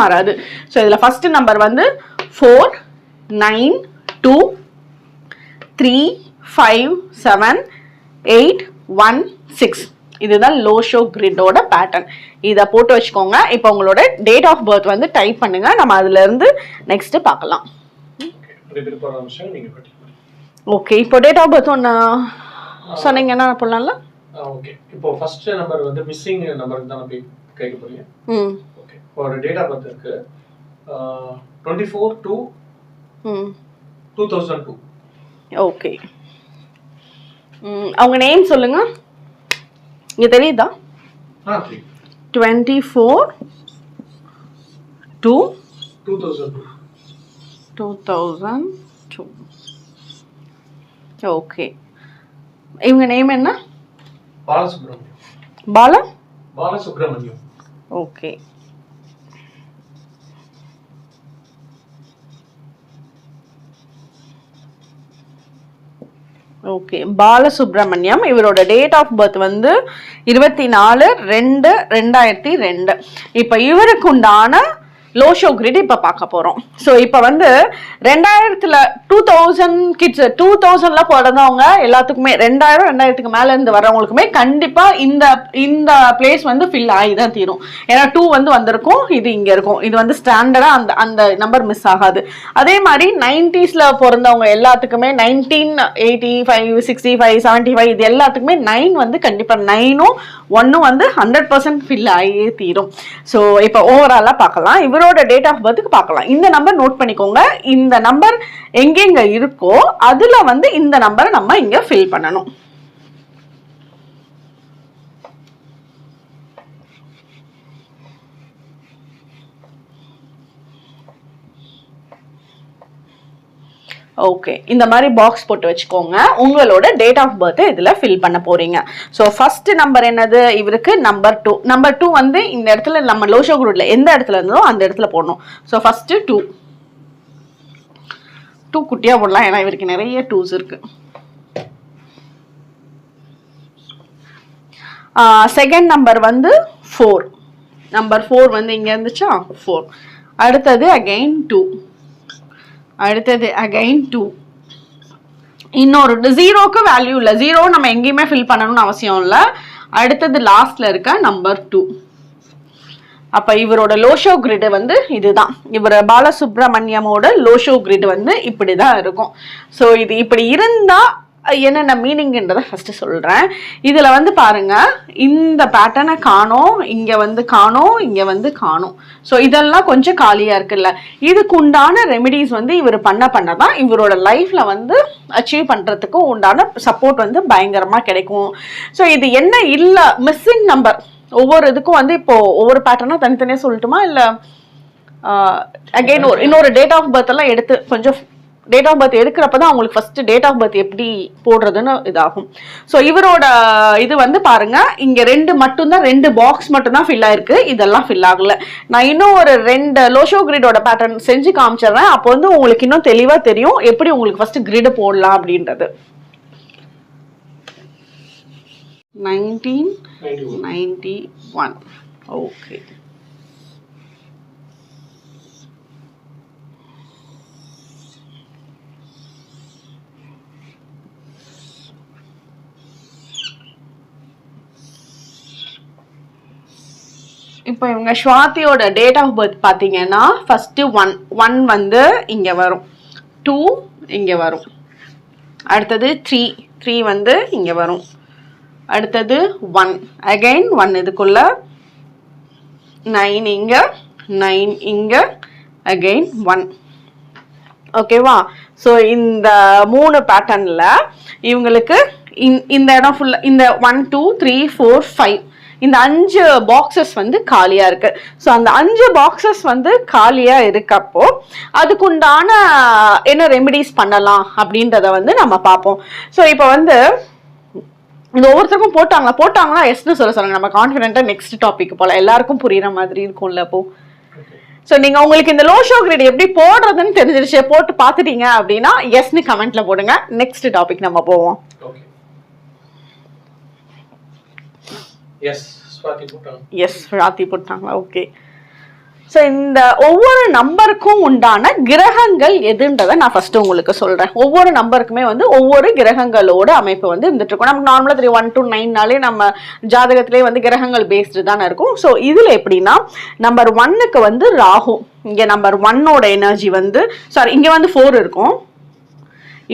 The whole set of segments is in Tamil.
மாறாது. ஸோ இதில் ஃபர்ஸ்ட் நம்பர் வந்து four nine two three five seven eight one six இதுதான் லோஷோ கிரிட்டோட பேட்டர்ன் இதை போட்டு வச்சுக்கோங்க. இப்போ உங்களோட டேட் ஆஃப் பர்த் வந்து டைப் பண்ணுங்க. நம்ம அதுல இருந்து நெக்ஸ்ட் பார்க்கலாம். ஓகே இப்போ டேட் ஆஃப் பர்த் ஒன்று சொன்னீங்கன்னா போடலாம்ல? ஓகே இப்போ ஃபர்ஸ்ட் நம்பர் வந்து மிஸ்ஸிங் நம்பர் தான் கேட்க போறீங்க ஓகே ஒரு டேட் ஆஃப் பர்த் இருக்கு. Twenty four two two thousand two okay அவங்க நேம் சொல்லுங்க. இங்கே தெரியுதா? Twenty four two two thousand two two thousand two okay இவங்க நேம் என்ன? பாலசுப்ரமணியம். பாலா பாலசுப்ரமணியம். ஓகே ஓகே பாலசுப்ரமணியம் இவரோட டேட் ஆஃப் பர்த் வந்து இருபத்தி நாலு ரெண்டு ரெண்டாயிரத்தி ரெண்டு. இப்போ இவருக்கு உண்டான லோ ஷோ கிரிட் இப்போ பார்க்க போகிறோம் ஸோ இப்போ வந்து ரெண்டாயிரத்தில் டூ தௌசண்ட் கிட்ஸ் டூ தௌசண்ட்ல பிறந்தவங்க எல்லாத்துக்குமே ரெண்டாயிரம் ரெண்டாயிரத்துக்கு மேலேருந்து இருந்து கண்டிப்பாக இந்த இந்த பிளேஸ் வந்து ஃபில் ஆகி தான் தீரும். ஏன்னா டூ வந்து வந்திருக்கும் இது இங்கே இருக்கும். இது வந்து ஸ்டாண்டர்டாக அந்த அந்த நம்பர் மிஸ் ஆகாது. அதே மாதிரி நைன்டிஸில் பிறந்தவங்க எல்லாத்துக்குமே nineteen eighty five sixty five seventy five இது எல்லாத்துக்குமே நைன் வந்து கண்டிப்பாக நைனும் ஒன்றும் வந்து ஹண்ட்ரட் பர்சன்ட் ஃபில் ஆகியே தீரும். ஸோ இப்போ ஓவராலாக பார்க்கலாம். இவரோட டேட் ஆஃப் பர்த்துக்கு பார்க்கலாம். இந்த நம்பர் நோட் பண்ணிக்கோங்க. இந்த நம்பர் எங்கெங்க இருக்கோ அதில் வந்து இந்த நம்பரை நம்ம இங்கே ஃபில் பண்ணணும். ஓகே இந்த மாதிரி பாக்ஸ் போட்டு வச்சுக்கோங்க. உங்களோட டேட் ஆஃப் பர்த்தை இதில் ஃபில் பண்ண போகிறீங்க ஸோ ஃபர்ஸ்ட் நம்பர் என்னது? இவருக்கு நம்பர் டூ நம்பர் டூ வந்து இந்த இடத்துல நம்ம லோஷோ குரூட்டில் எந்த இடத்துல இருந்ததோ அந்த இடத்துல போடணும். ஸோ ஃபஸ்ட்டு டூ டூ குட்டியாக போடலாம். ஏன்னா இவருக்கு நிறைய டூஸ் இருக்குது செகண்ட் நம்பர் வந்து ஃபோர் நம்பர் ஃபோர் வந்து இங்கே இருந்துச்சா? ஃபோர் அடுத்தது அகைன் டூ அடுத்தது அகைன் டூ இன்னொரு ஜீரோக்கு வேல்யூ இல்லை. ஜீரோ நம்ம எங்கேயுமே ஃபில் பண்ணணும்னு அவசியம் இல்லை. அடுத்தது லாஸ்ட்ல இருக்க நம்பர் டூ அப்ப இவரோட லோஷோ கிரிட் வந்து இதுதான். இவர் பாலசுப்ரமணியமோட லோஷோ கிரிட் வந்து இப்படிதான் இருக்கும். ஸோ இது இப்படி இருந்தா என்னென்ன மீனிங்ன்றதை ஃபஸ்ட்டு சொல்கிறேன் இதில் வந்து பாருங்கள் இந்த பேட்டர்னை காணோம் இங்கே வந்து காணோம் இங்கே வந்து காணோம். ஸோ இதெல்லாம் கொஞ்சம் காலியாக இருக்குல்ல. இதுக்கு உண்டான ரெமிடிஸ் வந்து இவர் பண்ண பண்ண தான் இவரோட லைஃப்பில் வந்து அச்சீவ் பண்ணுறதுக்கு உண்டான சப்போர்ட் வந்து பயங்கரமாக கிடைக்கும். ஸோ இது என்ன இல்லை மிஸ்ஸிங் நம்பர் ஒவ்வொரு இதுக்கும் வந்து இப்போது ஒவ்வொரு பேட்டர்னாக தனித்தனியாக சொல்லட்டுமா? இல்லை அகைன் ஒரு இன்னொரு டேட் ஆஃப் பர்த் எல்லாம் எடுத்து கொஞ்சம் டேட் ஆஃப் பர்த் எடுக்கிறப்ப தான் அவங்களுக்கு ஃபர்ஸ்ட் டேட் ஆஃப் பர்த் எப்படி போடுறதுன்னு இதாகும். ஸோ இவரோட இது வந்து பாருங்க இங்க ரெண்டு மட்டும்தான் ரெண்டு பாக்ஸ் மட்டும்தான் ஃபில் ஆயிருக்கு. இதெல்லாம் ஃபில் ஆகல. நான் இன்னும் ஒரு ரெண்டு லோஷோ கிரிடோட பேட்டர்ன் செஞ்சு காமிச்சிடுறேன். அப்போ வந்து உங்களுக்கு இன்னும் தெளிவா தெரியும் எப்படி உங்களுக்கு ஃபர்ஸ்ட் கிரிடு போடலாம் அப்படின்றது. நைன்டீன் நைன்டி ஒன் ஓகே இப்போ இவங்க ஸ்வாதியோட டேட் ஆஃப் பர்த் பார்த்தீங்கன்னா ஃபஸ்ட்டு ஒன் ஒன் வந்து இங்கே வரும். டூ இங்கே வரும். அடுத்தது த்ரீ த்ரீ வந்து இங்கே வரும். அடுத்தது ஒன் அகைன் ஒன் இதுக்குள்ள. நைன் இங்கே நைன் இங்கே. அகைன் ஒன் ஓகேவா ஸோ இந்த மூணு பேட்டர்னில் இவங்களுக்கு இந்த இடம் ஃபுல்லாக இந்த one two three four five இந்த அஞ்சு பாக்ஸஸ் வந்து காலியாக இருக்கு. ஸோ அந்த அஞ்சு பாக்ஸஸ் வந்து காலியாக இருக்கப்போ அதுக்குண்டான என்ன ரெமிடிஸ் பண்ணலாம் அப்படின்றத வந்து நம்ம பார்ப்போம். ஸோ இப்போ வந்து இது ஒவ்வொருத்தருக்கும் போட்டாங்களா? போட்டாங்களா? எஸ்னு சொல்ல சொல்லுங்க. நம்ம கான்ஃபிடென்ட்டாக நெக்ஸ்ட் டாபிக் போல எல்லாருக்கும் புரியுற மாதிரி இருக்கும்ல அப்போ. ஸோ நீங்க உங்களுக்கு இந்த லோ ஷோ கிரேட் எப்படி போடுறதுன்னு தெரிஞ்சிருச்சு போட்டு பார்த்துட்டீங்க அப்படின்னா எஸ்னு கமெண்ட்ல போடுங்க. நெக்ஸ்ட் டாபிக் நம்ம போவோம் ஓகே எஸ் எஸ் ராத்தி போட்டாங்களா ஓகே ஸோ இந்த ஒவ்வொரு நம்பருக்கும் உண்டான கிரகங்கள் எதுன்றதை நான் ஃபர்ஸ்ட் உங்களுக்கு சொல்றேன். ஒவ்வொரு நம்பருக்குமே வந்து ஒவ்வொரு கிரகங்களோட அமைப்பு வந்து இருந்துட்டு இருக்கும் நமக்கு நார்மலாக தெரியும் ஒன் டு நைன்னாலே நம்ம ஜாதகத்திலே வந்து கிரகங்கள் பேஸ்டு தானே இருக்கும். ஸோ இதில் எப்படின்னா நம்பர் ஒன்னுக்கு வந்து ராகு. இங்கே நம்பர் ஒன்னோட எனர்ஜி வந்து சாரி இங்கே வந்து ஃபோர் இருக்கும்.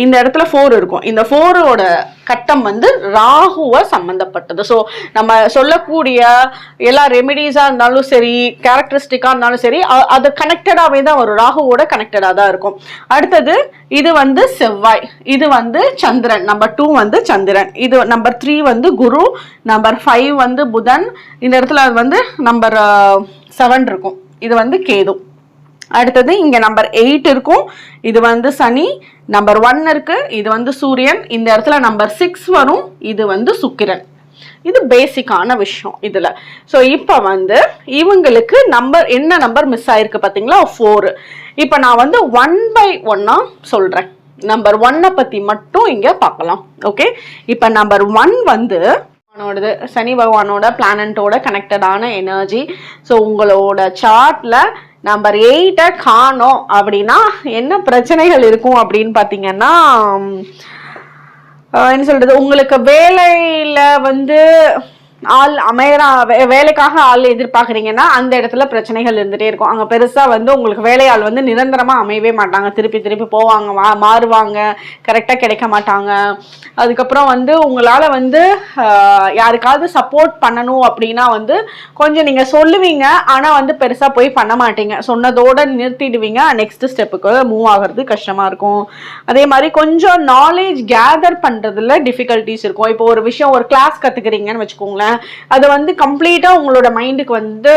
இந்த இடத்துல ஃபோர் இருக்கும். இந்த ஃபோரோட கட்டம் வந்து ராகுவை சம்மந்தப்பட்டது ஸோ நம்ம சொல்லக்கூடிய எல்லா ரெமிடிஸாக இருந்தாலும் சரி கேரக்டரிஸ்டிக்காக இருந்தாலும் சரி அது கனெக்டடாகவே தான் வரும். ராகுவோட கனெக்டடாக தான் இருக்கும். அடுத்தது இது வந்து செவ்வாய். இது வந்து சந்திரன். நம்பர் டூ வந்து சந்திரன். இது நம்பர் த்ரீ வந்து குரு. நம்பர் ஃபைவ் வந்து புதன். இந்த இடத்துல வந்து நம்பர் செவன் இருக்கும். இது வந்து கேது. அடுத்தது இங்க நம்பர் எயிட் இருக்கும். இது வந்து சனி நம்பர் ஒன் இருக்கு. இது வந்து சூரியன். இந்த இடத்துல நம்பர் சிக்ஸ் வரும். இது வந்து சுக்கிரன். இது பேசிக்கான விஷயம் இதுல. ஸோ இப்போ வந்து இவங்களுக்கு நம்பர் என்ன நம்பர் மிஸ் ஆயிருக்கு பாத்தீங்களா? ஃபோர் இப்போ நான் வந்து ஒன் பை ஒன்னா சொல்றேன். நம்பர் ஒன்னை பத்தி மட்டும் இங்க பார்க்கலாம் ஓகே இப்போ நம்பர் ஒன் வந்து அவனோடது சனி பகவானோட பிளானட்டோட கனெக்டடான எனர்ஜி ஸோ உங்களோட சார்ட்ல நம்பர் எயிட்டை காணோம். அப்படின்னா என்ன பிரச்சனைகள் இருக்கும் அப்படின்னு பார்த்தீங்கன்னா என்ன சொல்றது? உங்களுக்கு வேலையில வந்து ஆள் அமையறா வே- வேலைக்காக ஆள் எதிர்பார்க்குறீங்கன்னா அந்த இடத்துல பிரச்சனைகள் இருந்துகிட்டே இருக்கும். அங்கே பெருசாக வந்து உங்களுக்கு வேலையாள் வந்து நிரந்தரமாக அமையவே மாட்டாங்க. திருப்பி திருப்பி போவாங்க மா மாறுவாங்க. கரெக்டாக கிடைக்க மாட்டாங்க. அதுக்கப்புறம் வந்து உங்களால் வந்து யாருக்காவது சப்போர்ட் பண்ணணும் அப்படின்னா வந்து கொஞ்சம் நீங்கள் சொல்லுவீங்க. ஆனால் வந்து பெருசாக போய் பண்ண மாட்டீங்க. சொன்னதோடு நிறுத்திடுவீங்க. நெக்ஸ்ட் ஸ்டெப்புக்கு மூவ் ஆகிறது கஷ்டமாக இருக்கும். அதே மாதிரி கொஞ்சம் நாலேஜ் கேதர் பண்ணுறதுல டிஃபிகல்ட்டிஸ் இருக்கும். இப்போ ஒரு விஷயம் ஒரு கிளாஸ் கற்றுக்குறீங்கன்னு வச்சுக்கோங்களேன். அதை வந்து கம்ப்ளீட்டாக உங்களோட மைண்டுக்கு வந்து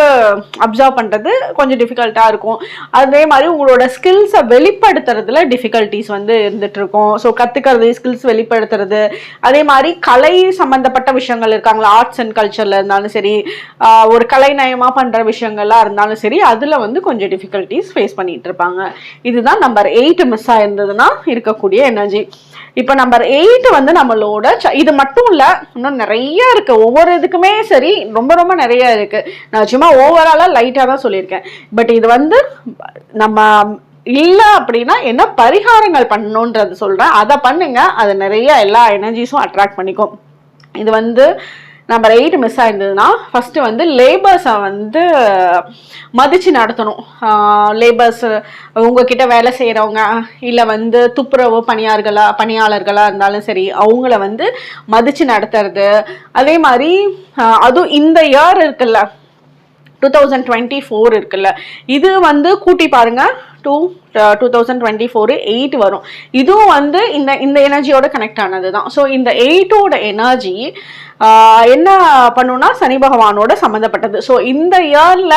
அப்சர்வ் பண்ணுறது கொஞ்சம் டிஃபிகல்ட்டாக இருக்கும். அதே மாதிரி உங்களோட ஸ்கில்ஸை வெளிப்படுத்துறதுல டிஃபிகல்ட்டிஸ் வந்து இருந்துகிட்ருக்கும் ஸோ கற்றுக்கிறது ஸ்கில்ஸ் வெளிப்படுத்துறது. அதே மாதிரி கலை சம்மந்தப்பட்ட விஷயங்கள் இருக்காங்களா? ஆர்ட்ஸ் அண்ட் கல்ச்சரில் இருந்தாலும் சரி ஒரு கலைநயமாக பண்ணுற விஷயங்கள்லாம் இருந்தாலும் சரி அதில் வந்து கொஞ்சம் டிஃபிகல்ட்டிஸ் ஃபேஸ் பண்ணிகிட்ருப்பாங்க இருப்பாங்க. இதுதான் நம்பர் எயிட் மிஸ் ஆயிருந்ததுன்னா இருக்கக்கூடிய எனர்ஜி இப்போ நம்பர் எயிட் வந்து நம்மளோட ச- இது மட்டும் இல்லை இன்னும் நிறைய இருக்குது ஒவ்வொரு இதுக்குமே சரி ரொம்ப ரொம்ப நிறைய இருக்குது நான் சும்மா ஓவராலாக லைட்டாக தான் சொல்லியிருக்கேன். பட் இது வந்து நம்ம இல்லை அப்படின்னா என்ன பரிகாரங்கள் பண்ணணுன்றது சொல்கிறேன் அதை பண்ணுங்க. அது நிறைய எல்லா எனர்ஜிஸும் அட்ராக்ட் பண்ணிக்கும். இது வந்து நம்பர் எயிட் மிஸ் ஆயிருந்ததுன்னா ஃபஸ்ட்டு வந்து லேபர்ஸை வந்து மதித்து நடத்தணும். லேபர்ஸ் உங்ககிட்ட வேலை செய்கிறவங்க இல்லை வந்து துப்புரவு பணியார்களாக பணியாளர்களாக இருந்தாலும் சரி அவங்கள வந்து மதித்து நடத்துறது. அதே மாதிரி அதுவும் இந்த இயர் இருக்குல்ல டூ தௌசண்ட் டுவெண்ட்டி ஃபோர் இருக்குல்ல இது வந்து கூட்டி பாருங்கள் two two thousand twenty four eight வரும். இதுவும் வந்து இந்த இந்த எனர்ஜியோட கனெக்ட் ஆனது தான் ஸோ இந்த எயிட்டோட எனர்ஜி என்ன பண்ணுன்னா சனி பகவானோட சம்மந்தப்பட்டது ஸோ இந்த இயரில்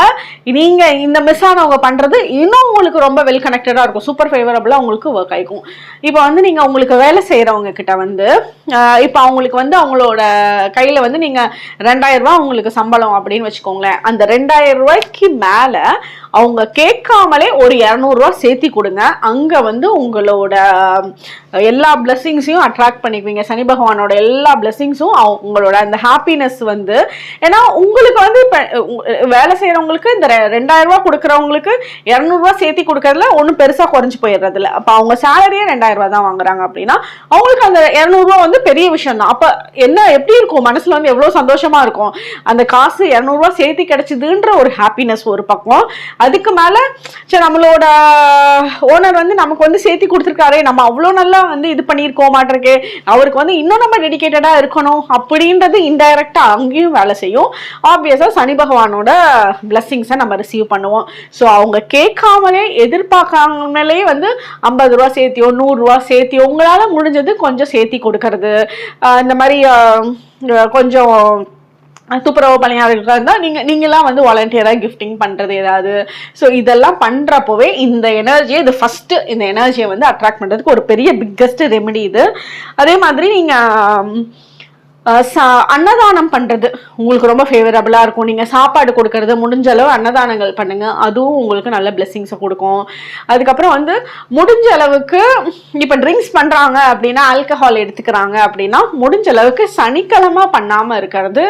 நீங்கள் இந்த மிஸ் ஆனவங்க பண்ணுறது இன்னும் உங்களுக்கு ரொம்ப வெல் கனெக்டடாக இருக்கும். சூப்பர் ஃபேவரபுளாக உங்களுக்கு ஒர்க் ஆகிக்கும் இப்போ வந்து நீங்கள் உங்களுக்கு வேலை செய்கிறவங்க கிட்ட வந்து இப்போ அவங்களுக்கு வந்து அவங்களோட கையில் வந்து நீங்கள் ரெண்டாயிரம் ரூபா உங்களுக்கு சம்பளம் அப்படின்னு வச்சுக்கோங்களேன். அந்த ரெண்டாயிரம் ரூபாய்க்கு மேலே அவங்க கேட்காமலே ஒரு இரநூறுவா சேர்த்தி கொடுங்க. அங்கே வந்து உங்களோட எல்லா பிளெஸ்ஸிங்ஸையும் அட்ராக்ட் பண்ணிக்குவீங்க. சனி பகவானோட எல்லா பிளெஸ்ஸிங்ஸும் உங்களோட அந்த ஹாப்பினஸ் வந்து ஏன்னா உங்களுக்கு வந்து இப்போ வேலை செய்கிறவங்களுக்கு இந்த ரெ- ரெண்டாயிரம் ரூபா கொடுக்குறவங்களுக்கு இரநூறுவா சேர்த்தி கொடுக்கறதுல ஒன்றும் பெருசாக குறைஞ்சு போயிடுறது இல்லை அப்போ அவங்க சேலரியே ரெண்டாயிரம் ரூபா தான் வாங்குறாங்க அப்படின்னா அவங்களுக்கு அந்த இரநூறுவா வந்து பெரிய விஷயம் தான். அப்போ என்ன எப்படி இருக்கும்? மனசில் வந்து எவ்வளோ சந்தோஷமாக இருக்கும்? அந்த காசு இரநூறுவா சேர்த்தி கிடச்சிதுன்ற ஒரு ஹாப்பினஸ் ஒரு பக்கம். அதுக்கு மேலே சரி நம்மளோட ஓனர் வந்து நமக்கு வந்து சேர்த்தி கொடுத்துருக்காரு நம்ம அவ்வளோ நல்லா வந்து இது பண்ணியிருக்கோம் மாட்டிருக்கு. அவருக்கு வந்து இன்னும் நம்ம டெடிகேட்டடாக இருக்கணும் அப்படின்றது இன்டைரக்டாக அங்கேயும் வேலை செய்யும். ஆப்வியஸாக சனி பகவானோட பிளஸ்ஸிங்ஸை நம்ம ரிசீவ் பண்ணுவோம். ஸோ அவங்க கேட்காமலே எதிர்பார்க்காமலே வந்து ஐம்பது ரூபா சேர்த்தியோ நூறுரூவா சேர்த்தியோ உங்களால் முடிஞ்சது கொஞ்சம் சேர்த்தி கொடுக்கறது. இந்த மாதிரி கொஞ்சம் துப்புரவு பணியாளர்களாக இருந்தால் நீங்கள் நீங்களாம் வந்து வாலண்டியராக கிஃப்டிங் பண்ணுறது ஏதாவது. ஸோ இதெல்லாம் பண்ணுறப்போவே இந்த எனர்ஜியை இது ஃபஸ்ட்டு இந்த எனர்ஜியை வந்து அட்ராக்ட் பண்ணுறதுக்கு ஒரு பெரிய பிக்கஸ்ட் ரெமெடி இது. அதே மாதிரி நீங்கள் அன்னதானம் பண்ணுறது உங்களுக்கு ரொம்ப ஃபேவரபுளாக இருக்கும். நீங்கள் சாப்பாடு கொடுக்கறது முடிஞ்ச அளவு அன்னதானங்கள் பண்ணுங்கள் அதுவும் உங்களுக்கு நல்ல பிளெஸ்ஸிங்ஸை கொடுக்கும். அதுக்கப்புறம் வந்து முடிஞ்ச அளவுக்கு இப்போ ட்ரிங்க்ஸ் பண்ணுறாங்க அப்படின்னா ஆல்கஹால் எடுத்துக்கிறாங்க அப்படின்னா முடிஞ்ச அளவுக்கு சனிக்கிழமை பண்ணாமல் இருக்கிறது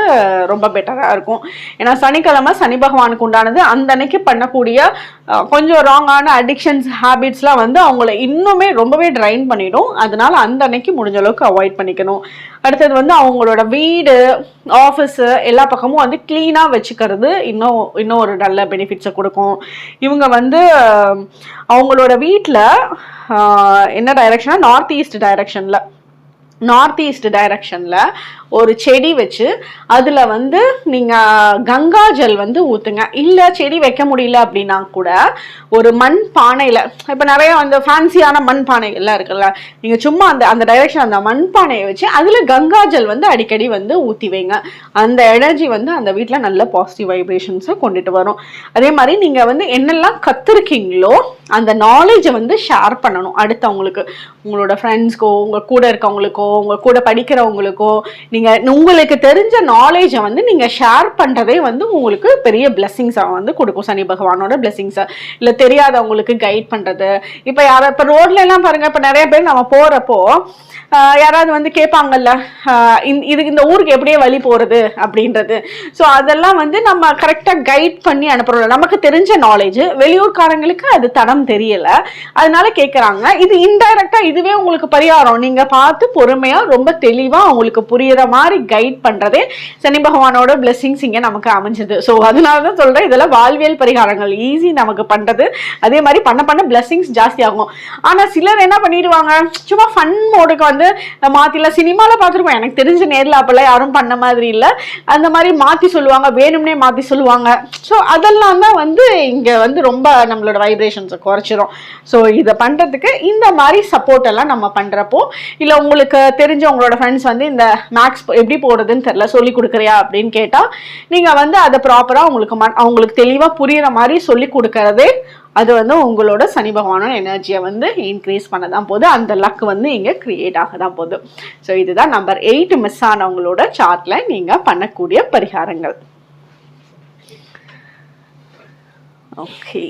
ரொம்ப பெட்டராக இருக்கும். ஏன்னா சனிக்கிழமை சனி பகவானுக்கு உண்டானது அந்த அன்னைக்கு பண்ணக்கூடிய கொஞ்சம் ராங்கான அடிக்ஷன்ஸ் ஹேபிட்ஸ்லாம் வந்து அவங்கள இன்னுமே ரொம்பவே ட்ரைன் பண்ணிடும். அதனால அந்த அன்னைக்கு முடிஞ்ச அளவுக்கு அவாய்ட் பண்ணிக்கணும். அடுத்தது வந்து அவங்களோட வீடு ஆஃபீஸு எல்லா பக்கமும் வந்து க்ளீனாக வச்சுக்கிறது இன்னும் இன்னும் ஒரு நல்ல பெனிஃபிட்ஸை கொடுக்கும். இவங்க வந்து அவங்களோட வீட்டில் என்ன டைரக்ஷனா நார்த் ஈஸ்ட் டைரக்ஷனில் நார்த் ஈஸ்ட் டைரக்ஷனில் ஒரு செடி வச்சு அதில் வந்து நீங்கள் கங்கா ஜல் வந்து ஊற்றுங்க இல்லை செடி வைக்க முடியல அப்படின்னா கூட ஒரு மண் பானையில் இப்போ நிறைய அந்த ஃபேன்சியான மண் பானைகள்லாம் இருக்குல்ல நீங்கள் சும்மா அந்த அந்த டைரக்ஷன் அந்த மண் பானையை வச்சு அதில் கங்கா ஜல் வந்து அடிக்கடி வந்து ஊற்றி வைங்க. அந்த எனர்ஜி வந்து அந்த வீட்டில் நல்ல பாசிட்டிவ் வைப்ரேஷன்ஸை கொண்டுட்டு வரும். அதே மாதிரி நீங்கள் வந்து என்னெல்லாம் கற்றுருக்கீங்களோ அந்த நாலேஜை வந்து ஷேர் பண்ணணும். அடுத்தவங்களுக்கு உங்களோட ஃப்ரெண்ட்ஸ்க்கோ உங்கள் கூட இருக்கவங்களுக்கோ உங்கள் கூட படிக்கிறவங்களுக்கோ நீங்கள் உங்களுக்கு தெரிஞ்ச நாலேஜை வந்து நீங்கள் ஷேர் பண்ணுறதே வந்து உங்களுக்கு பெரிய பிளெஸ்ஸிங்ஸை வந்து கொடுக்கும். சனி பகவானோட பிளெஸ்ஸிங்ஸை இல்லை தெரியாதவங்களுக்கு கைட் பண்ணுறது இப்போ யாரோ இப்போ ரோட்ல எல்லாம் பாருங்கள் இப்போ நிறைய பேர் நம்ம போகிறப்போ யாராவது வந்து கேட்பாங்கல்ல இது இந்த- இதுக்கு இந்த ஊருக்கு எப்படியே வழி போகிறது அப்படின்றது. ஸோ அதெல்லாம் வந்து நம்ம கரெக்டாக கைட் பண்ணி அனுப்புறோம் நமக்கு தெரிஞ்ச நாலேஜ் வெளியூர்காரங்களுக்கு அது தடம் தெரியல. அதனால கேட்குறாங்க இது இன்டைரக்டாக இதுவே உங்களுக்கு பரிகாரம். நீங்கள் பார்த்து பொறுமையாக ரொம்ப தெளிவாக அவங்களுக்கு புரியுற மாதிரி கைட் பண்ணுறதே சனி பகவானோட பிளெஸிங்ஸ் இங்கே நமக்கு அமைஞ்சது. ஸோ அதனால தான் சொல்கிறேன் இதெல்லாம் வாழ்வியல் பரிகாரங்கள். ஈஸி நமக்கு பண்ணுறது அதே மாதிரி பண்ண பண்ண பிளஸ்ஸிங்ஸ் ஜாஸ்தி ஆகும். ஆனால் சிலர் என்ன பண்ணிடுவாங்க? சும்மா ஃபன் மோடுக்கு வந்து மாற்றில சினிமாவில் பார்த்துருப்போம். எனக்கு தெரிஞ்ச நேரில் அப்போல்லாம் யாரும் பண்ண மாதிரி இல்லை. அந்த மாதிரி மாற்றி சொல்லுவாங்க. வேணும்னே மாற்றி சொல்லுவாங்க. ஸோ அதெல்லாம் தான் வந்து இங்கே வந்து ரொம்ப நம்மளோட வைப்ரேஷன்ஸை குறைச்சிரும். ஸோ இதை பண்ணுறதுக்கு இந்த மாதிரி சப்போர்ட் எல்லாம் நம்ம பண்ணுறப்போ இல்லை உங்களுக்கு தெரிஞ்ச உங்களோட ஃப்ரெண்ட்ஸ் வந்து இந்த மேக்ஸ் எப்படி போடுறதுன்னு தெரில சொல்லி கொடுக்குறியா அப்படின்னு கேட்டால் நீங்கள் வந்து அதை ப்ராப்பராக உங்களுக்கு ம அவங்களுக்கு தெளிவாக புரியுற மாதிரி சொல்லி கொடுக்கறதே அது வந்து உங்களோட சனி பகவானோட எனர்ஜியை வந்து இன்க்ரீஸ் பண்ண தான் போகுது. அந்த லக் வந்து இங்கே க்ரியேட் ஆக தான் போகுது. ஸோ இதுதான் நம்பர் எயிட் மிஸ் ஆனவங்களோட சார்ட்டில் நீங்கள் பண்ணக்கூடிய பரிகாரங்கள். ஓகே